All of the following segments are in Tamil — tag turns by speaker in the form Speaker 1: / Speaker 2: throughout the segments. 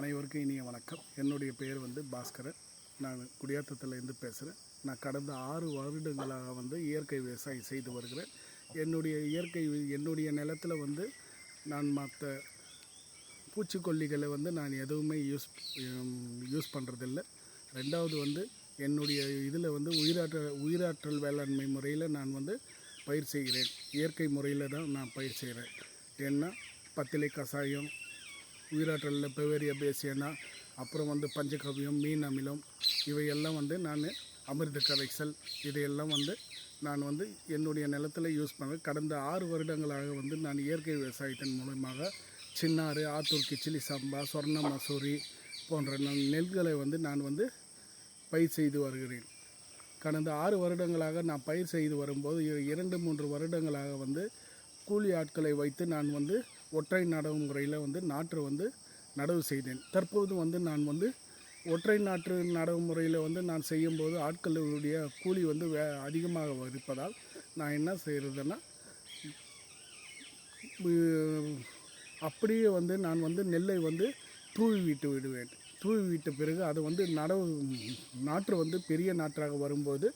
Speaker 1: அனைவருக்கும் இனிய வணக்கம். என்னுடைய பெயர் வந்து பாஸ்கரன். நான் குடியாத்தத்துலேருந்து பேசுகிறேன் நான் கடந்த ஆறு வருடங்களாக வந்து இயற்கை விவசாயம் செய்து வருகிறேன். என்னுடைய இயற்கை என்னுடைய நிலத்தில் வந்து நான் மற்ற பூச்சிக்கொல்லிகளை வந்து நான் எதுவுமே யூஸ் யூஸ் பண்ணுறதில்ல ரெண்டாவது வந்து என்னுடைய இதில் வந்து உயிராற்றல் உயிராற்றல் வேளாண்மை முறையில் நான் வந்து பயிர் செய்கிறேன். இயற்கை முறையில் தான் நான் பயிர் செய்கிறேன் ஏன்னா பத்திலை கஷாயம் உயிராற்றலில் பெவேரியா பேசியனா அப்புறம் வந்து பஞ்சகவியம் மீன் அமிலம் இவையெல்லாம் வந்து நான் அமிர்த கரைசல் இதையெல்லாம் வந்து நான் வந்து என்னுடைய நிலத்தில் யூஸ் பண்ணுவேன் கடந்த ஆறு வருடங்களாக வந்து நான் இயற்கை விவசாயத்தின் மூலமாக சின்னாறு ஆத்தூர் கிச்சிலி சம்பா சொர்ண மசூரி போன்ற ந- நெல்களை வந்து நான் வந்து பயிர் செய்து வருகிறேன். கடந்த ஆறு வருடங்களாக நான் பயிர் செய்து வரும்போது இரண்டு மூன்று வருடங்களாக வந்து கூலி ஆட்களை வைத்து நான் வந்து ஒற்றை நடவு முறையில் வந்து நாற்று வந்து நடவு செய்தேன். தற்போது வந்து நான் வந்து ஒற்றை நாற்று நடவு முறையில் வந்து நான் செய்யும்போது ஆட்களுடைய கூலி வந்து வே அதிகமாக இருப்பதால் நான் என்ன செய்கிறதுன்னா அப்படியே வந்து நான் வந்து நெல்லை வந்து தூவி விட்டு விடுவேன். தூவி விட்ட பிறகு அது வந்து நடவு நாற்று வந்து பெரிய நாற்றாக வரும்போது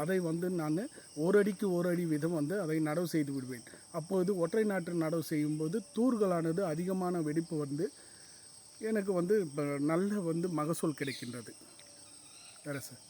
Speaker 1: அதை வந்து நான் ஒரு அடிக்கு ஒரு அடி விதம் வந்து அதை நடவு செய்து விடுவேன். அப்போது ஒற்றை நாற்று நடவு செய்யும்போது தூர்களானது அதிகமான வெடிப்பு வந்து எனக்கு வந்து இப்போ நல்ல வந்து மகசூல் கிடைக்கின்றது. வேறு சார்.